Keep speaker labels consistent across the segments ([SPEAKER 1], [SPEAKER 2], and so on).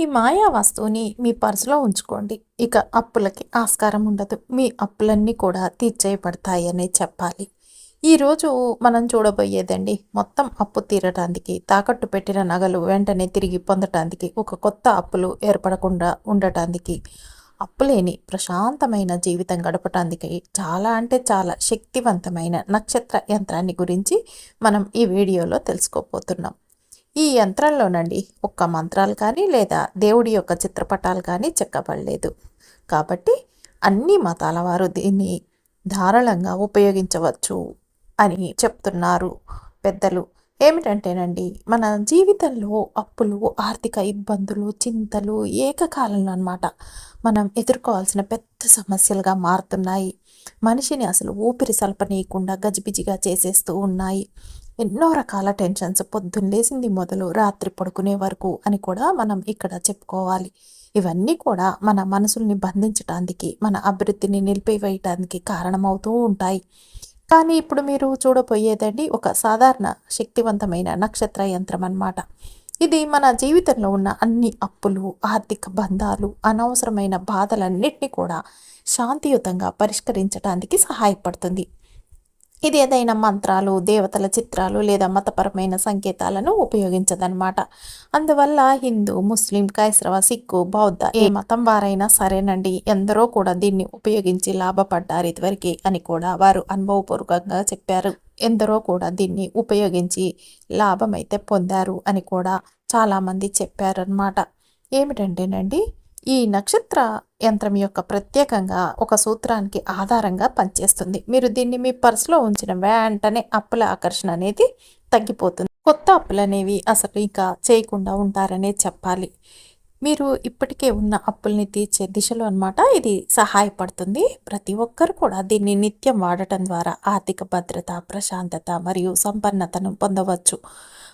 [SPEAKER 1] ఈ మాయా వస్తువుని మీ పర్సులో ఉంచుకోండి. ఇక అప్పులకి ఆస్కారం ఉండదు. మీ అప్పులన్నీ కూడా తీర్చేయబడతాయి అని చెప్పాలి. ఈరోజు మనం చూడబోయేదండి మొత్తం అప్పు తీరటానికి తాకట్టు పెట్టిన నగలు వెంటనే తిరిగి పొందటానికి ఒక కొత్త అప్పులు ఏర్పడకుండా ఉండటానికి అప్పులేని ప్రశాంతమైన జీవితం గడపటానికి చాలా అంటే చాలా శక్తివంతమైన నక్షత్ర యంత్రాన్ని గురించి మనం ఈ వీడియోలో తెలుసుకోబోతున్నాం. ఈ యంత్రంలోనండి ఒక్క మంత్రాలు కానీ లేదా దేవుడి యొక్క చిత్రపటాలు కానీ చెక్కబడలేదు. కాబట్టి అన్ని మతాల వారు దీన్ని ధారాళంగా ఉపయోగించవచ్చు అని చెప్తున్నారు పెద్దలు. ఏమిటంటేనండి మన జీవితంలో అప్పులు ఆర్థిక ఇబ్బందులు చింతలు ఏకకాలంలో అనమాట మనం ఎదుర్కోవాల్సిన పెద్ద సమస్యలుగా మారుతున్నాయి. మనిషిని అసలు ఊపిరి సలపనీయకుండా గజిబిజిగా చేసేస్తూ ఉన్నాయి. ఎన్నో రకాల టెన్షన్స్ పొద్దున్నేసింది మొదలు రాత్రి పడుకునే వరకు అని కూడా మనం ఇక్కడ చెప్పుకోవాలి. ఇవన్నీ కూడా మన మనసుల్ని బంధించటానికి మన అభివృద్ధిని నిలిపివేయటానికి కారణమవుతూ ఉంటాయి. కానీ ఇప్పుడు మీరు చూడబోయేదండి ఒక సాధారణ శక్తివంతమైన నక్షత్ర యంత్రం అన్నమాట. ఇది మన జీవితంలో ఉన్న అన్ని అప్పులు ఆర్థిక బంధాలు అనవసరమైన బాధలన్నింటినీ కూడా శాంతియుతంగా పరిష్కరించడానికి సహాయపడుతుంది. ఇది ఏదైనా మంత్రాలు దేవతల చిత్రాలు లేదా మతపరమైన సంకేతాలను ఉపయోగించదనమాట అందువల్ల హిందూ ముస్లిం క్రైస్తవ సిక్కు బౌద్ధ ఏ మతం వారైనా సరేనండి. ఎందరో కూడా దీన్ని ఉపయోగించి లాభపడ్డారు ఇదివరకు అని కూడా వారు అనుభవపూర్వకంగా చెప్పారు. ఎందరో కూడా దీన్ని ఉపయోగించి లాభమైతే పొందారు అని కూడా చాలామంది చెప్పారనమాట ఏమిటంటేనండి ఈ నక్షత్ర యంత్రం యొక్క ప్రత్యేకంగా ఒక సూత్రానికి ఆధారంగా పనిచేస్తుంది. మీరు దీన్ని మీ పర్సులో ఉంచిన వెంటనే అప్పుల ఆకర్షణ అనేది తగ్గిపోతుంది. కొత్త అప్పులు అనేవి అసలు ఇంకా చేయకుండా ఉంటారనే చెప్పాలి. మీరు ఇప్పటికే ఉన్న అప్పుల్ని తీర్చే దిశలో అనమాట ఇది సహాయపడుతుంది. ప్రతి ఒక్కరు కూడా దీన్ని నిత్యం వాడటం ద్వారా ఆర్థిక భద్రత ప్రశాంతత మరియు సంపన్నతను పొందవచ్చు.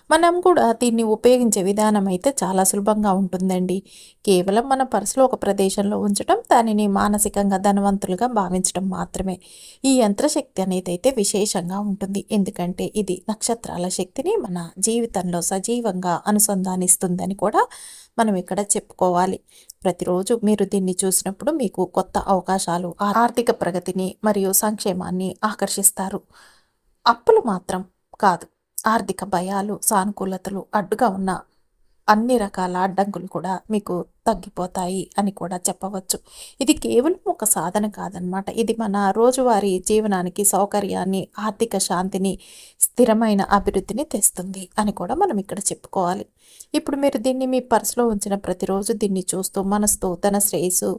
[SPEAKER 1] మనం కూడా దీన్ని ఉపయోగించే విధానం అయితే చాలా సులభంగా ఉంటుందండి. కేవలం మన పర్సులో ఒక ప్రదేశంలో ఉంచడం దానిని మానసికంగా ధనవంతులుగా భావించడం మాత్రమే. ఈ యంత్రశక్తి అనేది అయితే విశేషంగా ఉంటుంది. ఎందుకంటే ఇది నక్షత్రాల శక్తిని మన జీవితంలో సజీవంగా అనుసంధానిస్తుందని కూడా మనం ఇక్కడ చెప్పుకోవాలి. ప్రతిరోజు మీరు దీన్ని చూసినప్పుడు మీకు కొత్త అవకాశాలు ఆర్థిక ప్రగతిని మరియు సంక్షేమాన్ని ఆకర్షిస్తారు. అప్పులు మాత్రం కాదు. ఆర్థిక భయాలు సానుకూలతలు అడ్డుగా ఉన్న అన్ని రకాల అడ్డంకులు కూడా మీకు తగ్గిపోతాయి అని కూడా చెప్పవచ్చు. ఇది కేవలం ఒక సాధన కాదనమాట ఇది మన రోజువారీ జీవనానికి సౌకర్యాన్ని ఆర్థిక శాంతిని స్థిరమైన అభివృద్ధిని తెస్తుంది అని కూడా మనం ఇక్కడ చెప్పుకోవాలి. ఇప్పుడు మీరు దీన్ని మీ పర్సులో ఉంచిన ప్రతిరోజు దీన్ని చూస్తూ మనసుతో తన శ్రేయస్సు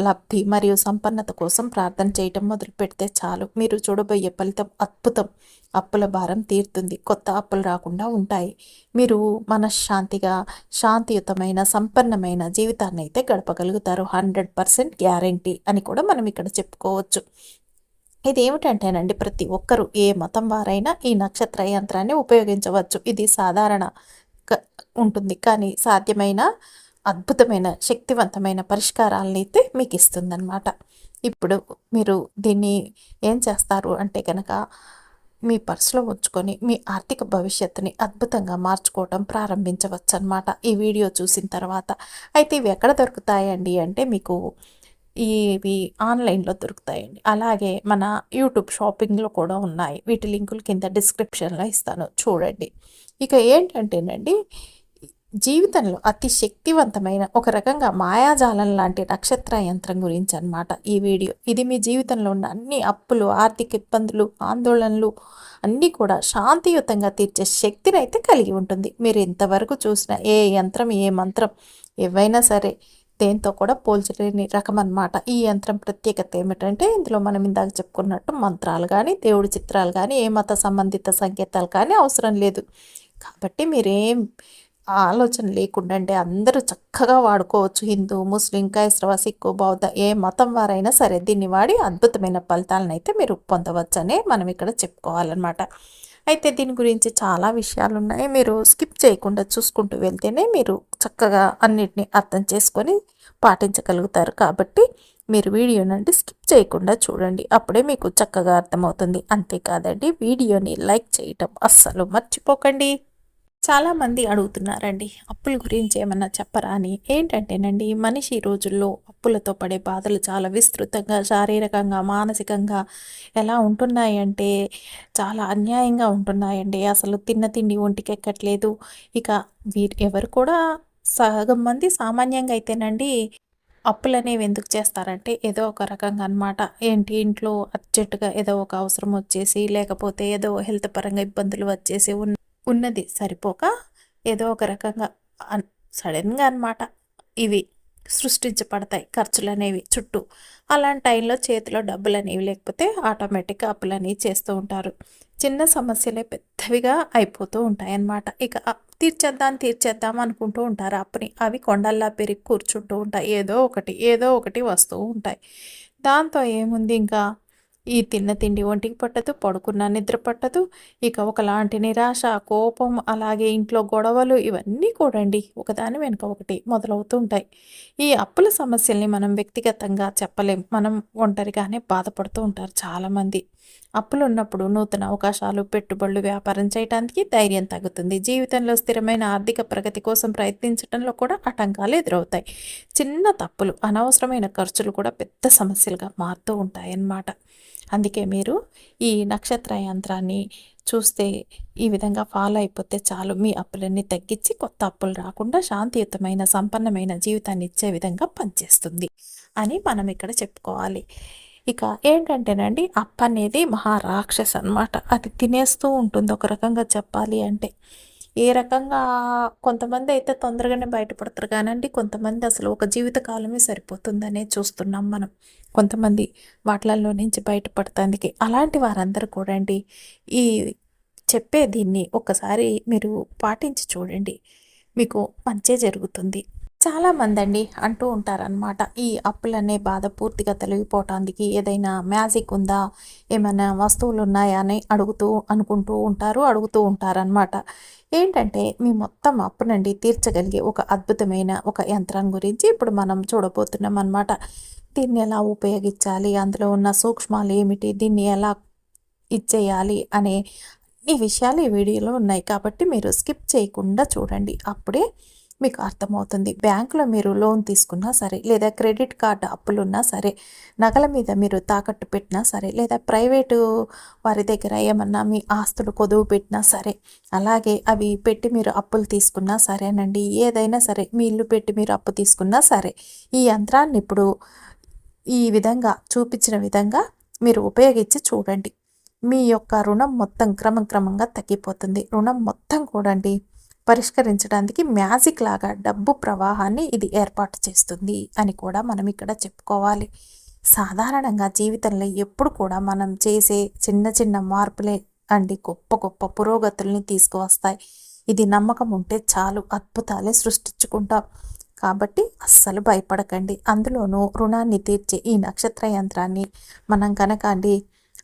[SPEAKER 1] లబ్ధి మరియు సంపన్నత కోసం ప్రార్థన చేయటం మొదలు పెడితే చాలు. మీరు చూడబోయే ఫలితం అద్భుతం. అప్పుల భారం తీరుతుంది. కొత్త అప్పులు రాకుండా ఉంటాయి. మీరు మనశ్శాంతిగా శాంతియుతమైన సంపన్నమైన జీవితాన్ని అయితే గడపగలుగుతారు. హండ్రెడ్ పర్సెంట్ గ్యారంటీ అని కూడా మనం ఇక్కడ చెప్పుకోవచ్చు. ఇది ఏమిటంటేనండి ప్రతి ఒక్కరూ ఏ మతం వారైనా ఈ నక్షత్ర యంత్రాన్ని ఉపయోగించవచ్చు. ఇది సాధారణ ఉంటుంది. కానీ సాధ్యమైన అద్భుతమైన శక్తివంతమైన పరిష్కారాలను అయితే మీకు ఇస్తుందన్నమాట. ఇప్పుడు మీరు దీన్ని ఏం చేస్తారు అంటే కనుక మీ పర్సులో ఉంచుకొని మీ ఆర్థిక భవిష్యత్తుని అద్భుతంగా మార్చుకోవటం ప్రారంభించవచ్చు అనమాట ఈ వీడియో చూసిన తర్వాత. అయితే ఇవి ఎక్కడ దొరుకుతాయండి అంటే మీకు ఇవి ఆన్లైన్లో దొరుకుతాయండి. అలాగే మన యూట్యూబ్ షాపింగ్లో కూడా ఉన్నాయి. వీటి లింకులు కింద డిస్క్రిప్షన్లో ఇస్తాను. చూడండి. ఇక ఏంటంటేనండి జీవితంలో అతి శక్తివంతమైన ఒక రకంగా మాయాజాలం లాంటి నక్షత్ర యంత్రం గురించి అనమాట ఈ వీడియో. ఇది మీ జీవితంలో ఉన్న అన్ని అప్పులు ఆర్థిక ఇబ్బందులు ఆందోళనలు అన్నీ కూడా శాంతియుతంగా తీర్చే శక్తిని అయితే కలిగి ఉంటుంది. మీరు ఇంతవరకు చూసిన ఏ యంత్రం ఏ మంత్రం ఏవైనా సరే దేంతో కూడా పోల్చలేని రకం అనమాట ఈ యంత్రం ప్రత్యేకత ఏమిటంటే ఇందులో మనం ఇందాక చెప్పుకున్నట్టు మంత్రాలు కానీ దేవుడి చిత్రాలు కానీ ఏ మత సంబంధిత సంకేతాలు కానీ అవసరం లేదు. కాబట్టి మీరేం ఆలోచన లేకుండా అంటే అందరూ చక్కగా వాడుకోవచ్చు. హిందూ ముస్లిం క్రైస్తవ సిక్కు బౌద్ధ ఏ మతం వారైనా సరే దీన్ని వాడి అద్భుతమైన ఫలితాలను అయితే మీరు పొందవచ్చనే మనం ఇక్కడ చెప్పుకోవాలన్నమాట. అయితే దీని గురించి చాలా విషయాలు ఉన్నాయి మీరు స్కిప్ చేయకుండా చూసుకుంటూ వెళ్తేనే మీరు చక్కగా అన్నిటినీ అర్థం చేసుకొని పాటించగలుగుతారు. కాబట్టి మీరు వీడియోనండి స్కిప్ చేయకుండా చూడండి. అప్పుడే మీకు చక్కగా అర్థమవుతుంది. అంతేకాదండి వీడియోని లైక్ చేయటం అస్సలు మర్చిపోకండి. చాలామంది అడుగుతున్నారండి అప్పుల గురించి ఏమన్నా చెప్పరా అని. ఏంటంటేనండి మనిషి ఈ రోజుల్లో అప్పులతో పడే బాధలు చాలా విస్తృతంగా శారీరకంగా మానసికంగా ఎలా ఉంటున్నాయంటే చాలా అన్యాయంగా ఉంటున్నాయండి. అసలు తిన్న తిండి ఒంటికి ఎక్కట్లేదు ఇక వీరు ఎవరు కూడా సగం మంది సామాన్యంగా అయితేనండి అప్పులనేవి ఎందుకు చేస్తారంటే ఏదో ఒక రకంగా అనమాట ఏంటి ఇంట్లో అర్జెంటుగా ఏదో ఒక అవసరం వచ్చేసి లేకపోతే ఏదో హెల్త్ పరంగా ఇబ్బందులు వచ్చేసి ఉన్న ఉన్నది సరిపోక ఏదో ఒక రకంగా సడన్గా అనమాట ఇవి సృష్టించబడతాయి ఖర్చులు అనేవి చుట్టూ. అలాంటి టైంలో చేతిలో డబ్బులు అనేవి లేకపోతే ఆటోమేటిక్గా అప్పులు అనేవి చేస్తూ ఉంటారు. చిన్న సమస్యలే పెద్దవిగా అయిపోతూ ఉంటాయి అన్నమాట ఇక తీర్చేద్దాం తీర్చేద్దాం అనుకుంటూ ఉంటారు అప్పుని. అవి కొండల్లా పెరిగి కూర్చుంటూ ఉంటాయి. ఏదో ఒకటి ఏదో ఒకటి వస్తూ ఉంటాయి. దాంతో ఏముంది ఇంకా? ఈ తిన్న తిండి ఒంటికి పట్టదు పడుకున్న నిద్ర పట్టదు. ఇక ఒకలాంటి నిరాశ కోపం అలాగే ఇంట్లో గొడవలు ఇవన్నీ కూడండి. ఒకదాని వెనుక ఒకటి మొదలవుతూ ఉంటాయి ఈ అప్పుల సమస్యల్ని మనం వ్యక్తిగతంగా చెప్పలేం. మనం ఒంటరిగానే బాధపడుతూ ఉంటారు చాలామంది. అప్పులు ఉన్నప్పుడు నూతన అవకాశాలు పెట్టుబడులు వ్యాపారం చేయడానికి ధైర్యం తగ్గుతుంది. జీవితంలో స్థిరమైన ఆర్థిక ప్రగతి కోసం ప్రయత్నించడంలో కూడా ఆటంకాలు ఎదురవుతాయి. చిన్న తప్పులు అనవసరమైన ఖర్చులు కూడా పెద్ద సమస్యలుగా మారుతూ ఉంటాయి అన్నమాట అందుకే మీరు ఈ నక్షత్ర యంత్రాన్ని చూస్తే ఈ విధంగా ఫాలో అయిపోతే చాలు. మీ అప్పులన్నీ తగ్గించి కొత్త అప్పులు రాకుండా శాంతియుతమైన సంపన్నమైన జీవితాన్ని ఇచ్చే విధంగా పనిచేస్తుంది అని మనం ఇక్కడ చెప్పుకోవాలి. ఇక ఏంటంటేనండి అప్ప అనేది మహారాక్షస్ అనమాట అది తినేస్తూ ఉంటుంది. ఒక రకంగా చెప్పాలి అంటే ఏ రకంగా కొంతమంది అయితే తొందరగానే బయటపడతారు కానండి. కొంతమంది అసలు ఒక జీవిత కాలమే సరిపోతుందనే చూస్తున్నాం మనం. కొంతమంది వాటిలలో నుంచి బయటపడటానికి అలాంటి వారందరూ కూడా అండి ఈ చెప్పే దీన్ని ఒకసారి మీరు పాటించి చూడండి. మీకు మంచే జరుగుతుంది. చాలామంది అండి అంటూ ఉంటారనమాట ఈ అప్పులనే బాధ పూర్తిగా తొలగిపోవటానికి ఏదైనా మ్యాజిక్ ఉందా? ఏమైనా వస్తువులు ఉన్నాయా అని అడుగుతూ అనుకుంటూ ఉంటారు అడుగుతూ ఉంటారనమాట ఏంటంటే మీ మొత్తం అప్పు నుండి తీర్చగలిగే ఒక అద్భుతమైన ఒక యంత్రం గురించి ఇప్పుడు మనం చూడబోతున్నాం అనమాట దీన్ని ఎలా ఉపయోగించాలి? అందులో ఉన్న సూక్ష్మాలు ఏమిటి? దీన్ని ఎలా ఇచ్చేయాలి? అనే ఈ విషయాలు ఈ వీడియోలో ఉన్నాయి. కాబట్టి మీరు స్కిప్ చేయకుండా చూడండి. అప్పుడే మీకు అర్థమవుతుంది. బ్యాంకులో మీరు లోన్ తీసుకున్నా సరే లేదా క్రెడిట్ కార్డు అప్పులున్నా సరే నగల మీద మీరు తాకట్టు పెట్టినా సరే లేదా ప్రైవేటు వారి దగ్గర ఏమన్నా మీ ఆస్తులు కొదువు పెట్టినా సరే అలాగే అవి పెట్టి మీరు అప్పులు తీసుకున్నా సరేనండి. ఏదైనా సరే మీ ఇల్లు పెట్టి మీరు అప్పు తీసుకున్నా సరే ఈ యంత్రాన్ని ఇప్పుడు ఈ విధంగా చూపించిన విధంగా మీరు ఉపయోగించి చూడండి. మీ యొక్క రుణం మొత్తం క్రమక్రమంగా తగ్గిపోతుంది. రుణం మొత్తం కూడండి. పరిష్కరించడానికి మ్యాజిక్ లాగా డబ్బు ప్రవాహాన్ని ఇది ఏర్పాటు చేస్తుంది అని కూడా మనం ఇక్కడ చెప్పుకోవాలి. సాధారణంగా జీవితంలో ఎప్పుడు కూడా మనం చేసే చిన్న చిన్న మార్పులే అండి గొప్ప గొప్ప పురోగతుల్ని తీసుకువస్తాయి. ఇది నమ్మకం ఉంటే చాలు అద్భుతాలే సృష్టించుకుంటాం. కాబట్టి అస్సలు భయపడకండి. అందులోనూ రుణాన్ని తీర్చే ఈ నక్షత్ర యంత్రాన్ని మనం కనుక అండి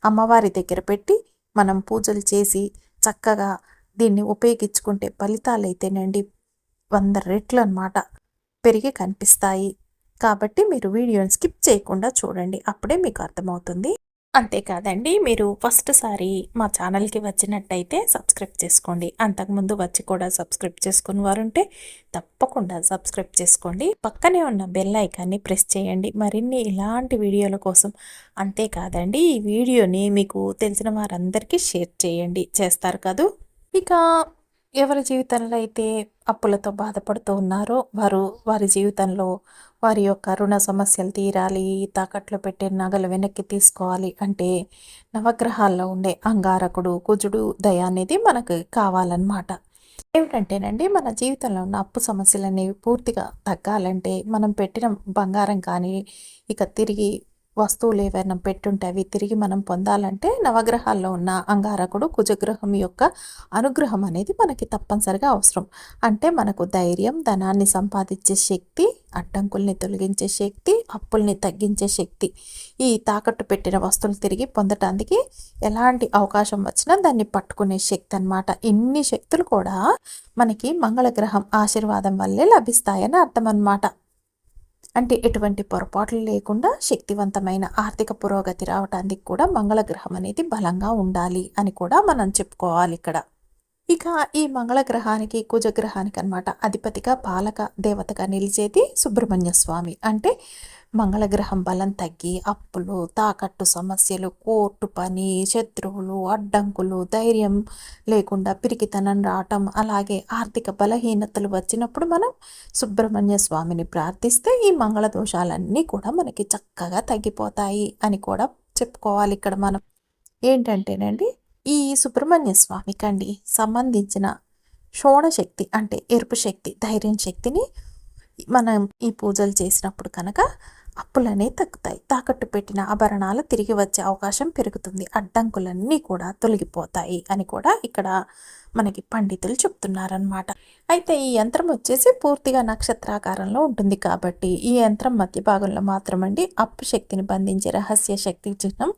[SPEAKER 1] అమ్మవారి దగ్గర పెట్టి మనం పూజలు చేసి చక్కగా దీన్ని ఉపయోగించుకుంటే ఫలితాలు అయితేనండి వంద రెట్లు అనమాట పెరిగి కనిపిస్తాయి. కాబట్టి మీరు వీడియోని స్కిప్ చేయకుండా చూడండి అప్పుడే మీకు అర్థమవుతుంది. అంతేకాదండి మీరు ఫస్ట్ సారి మా ఛానల్కి వచ్చినట్టయితే సబ్స్క్రైబ్ చేసుకోండి. అంతకుముందు వచ్చి కూడా సబ్స్క్రైబ్ చేసుకుని వారుంటే తప్పకుండా సబ్స్క్రైబ్ చేసుకోండి. పక్కనే ఉన్న బెల్ ఐకాన్ని ప్రెస్ చేయండి. మరిన్ని ఇలాంటి వీడియోల కోసం అంతేకాదండి ఈ వీడియోని మీకు తెలిసిన వారందరికీ షేర్ చేయండి. చేస్తారు కదూ? ఇక ఎవరి జీవితంలో అయితే అప్పులతో బాధపడుతూ ఉన్నారో వారు వారి జీవితంలో వారి యొక్క రుణ సమస్యలు తీరాలి తాకట్లో పెట్టే నగలు వెనక్కి తీసుకోవాలి అంటే నవగ్రహాల్లో ఉండే అంగారకుడు కుజుడు దయ అనేది మనకు కావాలన్నమాట. ఏమిటంటేనండి మన జీవితంలో ఉన్న అప్పు సమస్యలు అనేవి పూర్తిగా తగ్గాలంటే మనం పెట్టిన బంగారం కానీ ఇక తిరిగి వస్తువులు ఏవైనా పెట్టుంటే అవి తిరిగి మనం పొందాలంటే నవగ్రహాల్లో ఉన్న అంగారకుడు కుజగ్రహం యొక్క అనుగ్రహం అనేది మనకి తప్పనిసరిగా అవసరం. అంటే మనకు ధైర్యం ధనాన్ని సంపాదించే శక్తి అడ్డంకుల్ని తొలగించే శక్తి అప్పుల్ని తగ్గించే శక్తి. ఈ తాకట్టు పెట్టిన వస్తువులు తిరిగి పొందటానికి ఎలాంటి అవకాశం వచ్చినా దాన్ని పట్టుకునే శక్తి అనమాట ఇన్ని శక్తులు కూడా మనకి మంగళగ్రహం ఆశీర్వాదం వల్లే లభిస్తాయని అర్థం అనమాట అంటే ఎటువంటి పొరపాట్లు లేకుండా శక్తివంతమైన ఆర్థిక పురోగతి రావడానికి కూడా మంగళగ్రహం అనేది బలంగా ఉండాలి అని కూడా మనం చెప్పుకోవాలి ఇక్కడ. ఇక ఈ మంగళగ్రహానికి కుజగ్రహానికి అనమాట అధిపతిగా పాలక దేవతగా నిలిచేది సుబ్రహ్మణ్య స్వామి. అంటే మంగళగ్రహం బలం తగ్గి అప్పులు తాకట్టు సమస్యలు కోర్టు పని శత్రువులు అడ్డంకులు ధైర్యం లేకుండా పిరికితనం రావటం అలాగే ఆర్థిక బలహీనతలు వచ్చినప్పుడు మనం సుబ్రహ్మణ్య స్వామిని ప్రార్థిస్తే ఈ మంగళ దోషాలన్నీ కూడా మనకి చక్కగా తగ్గిపోతాయి అని కూడా చెప్పుకోవాలి ఇక్కడ మనం. ఏంటంటేనండి ఈ సుబ్రహ్మణ్య స్వామికి అండి సంబంధించిన శక్తి అంటే ఎరుపు శక్తి ధైర్యం శక్తిని మనం ఈ పూజలు చేసినప్పుడు కనుక అప్పులనే తగ్గుతాయి. తాకట్టు పెట్టిన ఆభరణాలు తిరిగి వచ్చే అవకాశం పెరుగుతుంది. అడ్డంకులన్నీ కూడా తొలగిపోతాయి అని కూడా ఇక్కడ మనకి పండితులు చెప్తున్నారనమాట అయితే ఈ యంత్రం వచ్చేసి పూర్తిగా నక్షత్రాకారంలో ఉంటుంది కాబట్టి ఈ యంత్రం మధ్య భాగంలో మాత్రమండి అప్పు శక్తిని బంధించే రహస్య శక్తి చిహ్నం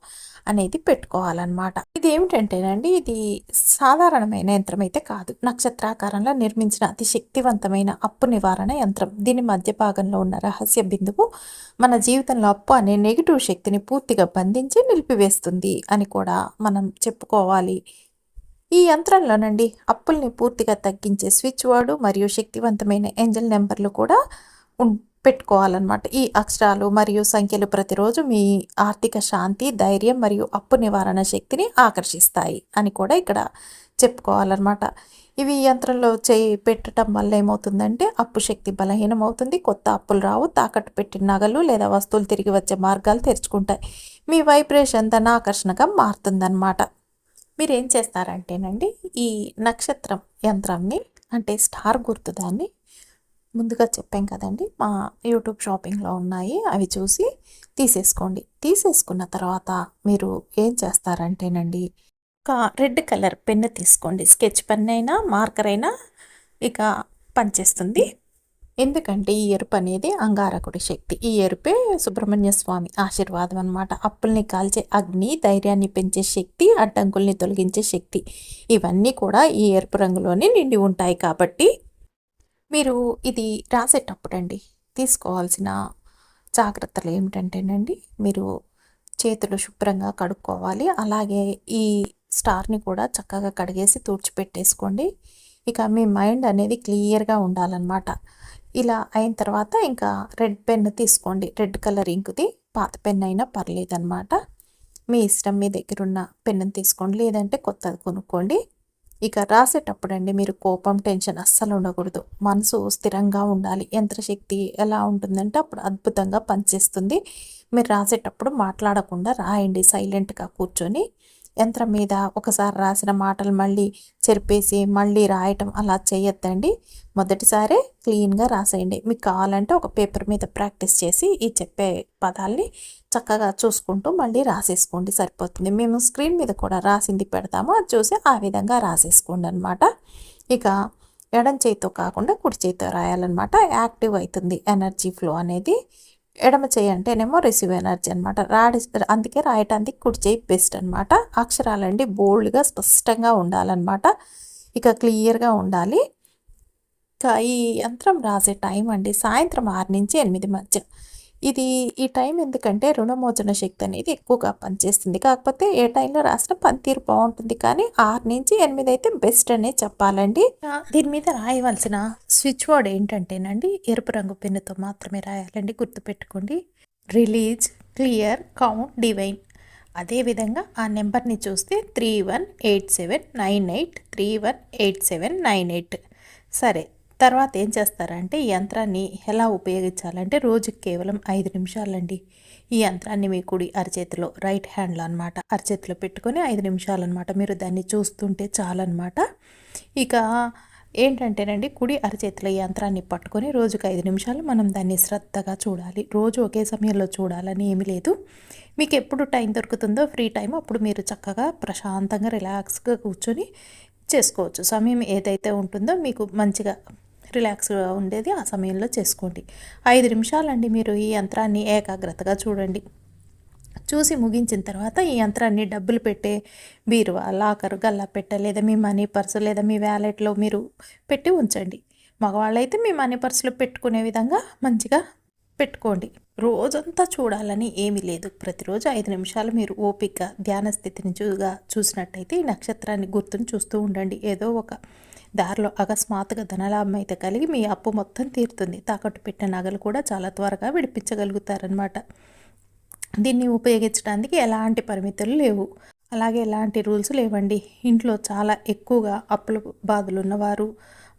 [SPEAKER 1] అనేది పెట్టుకోవాలన్నమాట. ఇది ఏమిటంటేనండి ఇది సాధారణమైన యంత్రం అయితే కాదు. నక్షత్రాకారంలో నిర్మించిన అతి శక్తివంతమైన అప్పు నివారణ యంత్రం. దీని మధ్య భాగంలో ఉన్న రహస్య బిందువు మన జీవితంలో అప్పు అనే నెగిటివ్ శక్తిని పూర్తిగా బంధించి నిలిపివేస్తుంది అని కూడా మనం చెప్పుకోవాలి. ఈ యంత్రంలోనండి అప్పుల్ని పూర్తిగా తగ్గించే స్విచ్ వర్డ్ మరియు శక్తివంతమైన ఏంజల్ నెంబర్లు కూడా పెట్టుకోవాలన్నమాట. ఈ అక్షరాలు మరియు సంఖ్యలు ప్రతిరోజు మీ ఆర్థిక శాంతి ధైర్యం మరియు అప్పు నివారణ శక్తిని ఆకర్షిస్తాయి అని కూడా ఇక్కడ చెప్పుకోవాలన్నమాట. ఇవి యంత్రంలో చేయి పెట్టడం వల్ల ఏమవుతుందంటే అప్పు శక్తి బలహీనం అవుతుంది కొత్త అప్పులు రావు తాకట్టు పెట్టిన నగలు లేదా వస్తువులు తిరిగి వచ్చే మార్గాలు తెరుచుకుంటాయి. మీ వైబ్రేషన్ తన ఆకర్షణగా మారుతుందన్నమాట. మీరు ఏం చేస్తారంటేనండి ఈ నక్షత్రం యంత్రాన్ని అంటే స్టార్ గుర్తు దాన్ని ముందుగా చెప్పాం కదండి మా యూట్యూబ్ షాపింగ్లో ఉన్నాయి అవి చూసి తీసేసుకోండి. తీసేసుకున్న తర్వాత మీరు ఏం చేస్తారంటేనండి ఒక రెడ్ కలర్ పెన్ను తీసుకోండి. స్కెచ్ పెన్ అయినా మార్కర్ అయినా ఇక పనిచేస్తుంది. ఎందుకంటే ఈ ఎరుపు అనేది అంగారకుడి శక్తి. ఈ ఎరుపే సుబ్రహ్మణ్య స్వామి ఆశీర్వాదం అనమాట అప్పుల్ని కాల్చే అగ్ని ధైర్యాన్ని పెంచే శక్తి అడ్డంకుల్ని తొలగించే శక్తి. ఇవన్నీ కూడా ఈ ఎరుపు రంగులోనే నిండి ఉంటాయి కాబట్టి మీరు ఇది రాసేటప్పుడండి తీసుకోవాల్సిన జాగ్రత్తలు ఏమిటంటేనండి మీరు చేతులు శుభ్రంగా కడుక్కోవాలి. అలాగే ఈ స్టార్ని కూడా చక్కగా కడిగేసి తుడిచిపెట్టేసుకోండి. ఇక మీ మైండ్ అనేది క్లియర్గా ఉండాలన్నమాట. ఇలా అయిన తర్వాత ఇంకా రెడ్ పెన్ తీసుకోండి. రెడ్ కలర్ ఇంకుది పాత పెన్ అయినా పర్లేదన్నమాట. మీ ఇష్టం మీ దగ్గర ఉన్న పెన్ను తీసుకోండి. లేదంటే కొత్తది కొనుక్కోండి. ఇక రాసేటప్పుడు అండి మీరు కోపం టెన్షన్ అస్సలు ఉండకూడదు. మనసు స్థిరంగా ఉండాలి. యంత్రశక్తి ఎలా ఉంటుందంటే అప్పుడు అద్భుతంగా పనిచేస్తుంది. మీరు రాసేటప్పుడు మాట్లాడకుండా రాయండి. సైలెంట్గా కూర్చొని యంత్రం మీద ఒకసారి రాసిన మాటలు మళ్ళీ చెరిపేసి మళ్ళీ రాయటం అలా చేయొద్దండి. మొదటిసారే క్లీన్గా రాసేయండి. మీకు కావాలంటే ఒక పేపర్ మీద ప్రాక్టీస్ చేసి ఈ చెప్పే పదాల్ని చక్కగా చూసుకుంటూ మళ్ళీ రాసేసుకోండి. సరిపోతుంది. మేము స్క్రీన్ మీద కూడా రాసింది పెడతాము. అది చూసి ఆ విధంగా రాసేసుకోండి అనమాట ఇక ఎడం చేతితో కాకుండా కుడి చేతితో రాయాలన్నమాట. యాక్టివ్ అవుతుంది ఎనర్జీ ఫ్లో అనేది. ఎడమ చేయి అంటేనేమో రిసీవ్ ఎనర్జీ అనమాట రాడి అందుకే రాయటానికి కుడి చేయి బెస్ట్ అనమాట అక్షరాలండి బోల్డ్గా స్పష్టంగా ఉండాలన్నమాట. ఇక క్లియర్గా ఉండాలి. ఇక ఈ యంత్రం రాసే టైం అండి. సాయంత్రం ఆరు నుంచి ఎనిమిది మధ్య. ఇది ఈ టైం ఎందుకంటే రుణమోచన శక్తి అనేది ఎక్కువగా పనిచేస్తుంది. కాకపోతే ఏ టైంలో రాసిన పనితీరు బాగుంటుంది. కానీ ఆరు నుంచి ఎనిమిది అయితే బెస్ట్ అనే చెప్పాలండి. దీని మీద రాయవలసిన స్విచ్ బోర్డ్ ఏంటంటేనండి ఎరుపు రంగు పెన్నుతో మాత్రమే రాయాలండి. గుర్తుపెట్టుకోండి. రిలీజ్ క్లియర్ కౌంట్ డివైన్ అదేవిధంగా ఆ నెంబర్ని చూస్తే three one eight seven nine eight three one eight seven nine eight సరే తర్వాత ఏం చేస్తారంటే ఈ యంత్రాన్ని ఎలా ఉపయోగించాలంటే రోజుకి కేవలం ఐదు నిమిషాలండి. ఈ యంత్రాన్ని మీ కుడి అరచేతిలో రైట్ హ్యాండ్లో అనమాట అరచేతిలో పెట్టుకొని ఐదు నిమిషాలు అనమాట మీరు దాన్ని చూస్తుంటే చాలన్నమాట. ఇక ఏంటంటేనండి కుడి అరచేతిలో ఈ యంత్రాన్ని పట్టుకొని రోజుకి ఐదు నిమిషాలు మనం దాన్ని శ్రద్ధగా చూడాలి. రోజు ఒకే సమయంలో చూడాలని ఏమీ లేదు. మీకు ఎప్పుడు టైం దొరుకుతుందో ఫ్రీ టైం అప్పుడు మీరు చక్కగా ప్రశాంతంగా రిలాక్స్గా కూర్చొని చేసుకోవచ్చు. సమయం ఏదైతే ఉంటుందో మీకు మంచిగా రిలాక్స్గా ఉండేది ఆ సమయంలో చేసుకోండి. ఐదు నిమిషాలండి మీరు ఈ యంత్రాన్ని ఏకాగ్రతగా చూడండి. చూసి ముగించిన తర్వాత ఈ యంత్రాన్ని డబ్బులు పెట్టే బీరువా లాకర్ గల్లా పెట్ట లేదా మీ మనీ పర్సు లేదా మీ వ్యాలెట్లో మీరు పెట్టి ఉంచండి. మగవాళ్ళైతే మీ మనీ పర్సులో పెట్టుకునే విధంగా మంచిగా పెట్టుకోండి. రోజంతా చూడాలని ఏమీ లేదు. ప్రతిరోజు ఐదు నిమిషాలు మీరు ఓపిక ధ్యాన స్థితిని చూగా చూసినట్టయితే ఈ నక్షత్రాన్ని గుర్తుని చూస్తూ ఉండండి. ఏదో ఒక దారిలో అకస్మాత్తుగా ధనలాభం అయితే కలిగి మీ అప్పు మొత్తం తీరుతుంది. తాకట్టు పెట్టిన నగలు కూడా చాలా త్వరగా విడిపించగలుగుతారనమాట దీన్ని ఉపయోగించడానికి ఎలాంటి పరిమితులు లేవు. అలాగే ఎలాంటి రూల్స్ లేవండి. ఇంట్లో చాలా ఎక్కువగా అప్పుల బాధలు ఉన్నవారు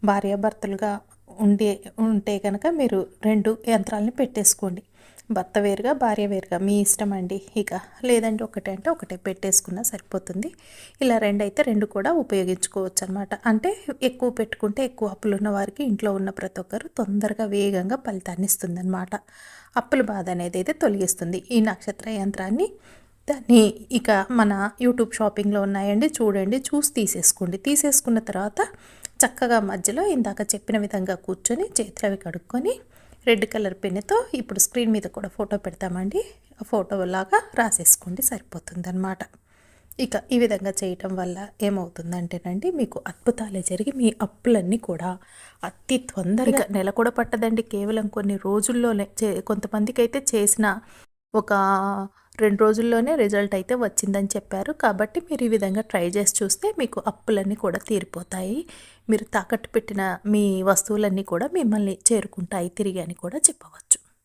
[SPEAKER 1] భార్యాభర్తలుగా ఉండే ఉంటే కనుక మీరు రెండు యంత్రాలని పెట్టేసుకోండి. భర్త వేరుగా భార్య వేరుగా మీ ఇష్టం అండి. ఇక లేదంటే ఒకటే అంటే ఒకటే పెట్టేసుకున్నా సరిపోతుంది. ఇలా రెండు అయితే రెండు కూడా ఉపయోగించుకోవచ్చు అనమాట అంటే ఎక్కువ పెట్టుకుంటే ఎక్కువ అప్పులు ఉన్న వారికి ఇంట్లో ఉన్న ప్రతి ఒక్కరు తొందరగా వేగంగా ఫలితాన్ని ఇస్తుంది అనమాట అప్పుల బాధ అనేది అయితే తొలగిస్తుంది. ఈ నక్షత్ర యంత్రాన్ని దాన్ని ఇక మన యూట్యూబ్ షాపింగ్లో ఉన్నాయండి. చూడండి చూసి తీసేసుకోండి. తీసేసుకున్న తర్వాత చక్కగా మధ్యలో ఇందాక చెప్పిన విధంగా కూర్చొని చేతులవి కడుక్కొని రెడ్ కలర్ పెన్నుతో ఇప్పుడు స్క్రీన్ మీద కూడా ఫోటో పెడతామండి. ఆ ఫోటో లాగా రాసేసుకోండి సరిపోతుంది అనమాట ఇక ఈ విధంగా చేయటం వల్ల ఏమవుతుందంటేనండి మీకు అద్భుతాలే జరిగి మీ అప్పులన్నీ కూడా అతి తొందరగా నెల కూడా పట్టదండి. కేవలం కొన్ని రోజుల్లోనే చే కొంతమందికి అయితే చేసిన ఒక రెండు రోజుల్లోనే రిజల్ట్ అయితే వచ్చిందని చెప్పారు. కాబట్టి మీరు ఈ విధంగా ట్రై చేసి చూస్తే మీకు అప్పులన్నీ కూడా తీరిపోతాయి. మీరు తాకట్టు పెట్టిన మీ వస్తువులన్నీ కూడా మిమ్మల్ని చేరుకుంటాయి తిరిగి అని కూడా చెప్పవచ్చు.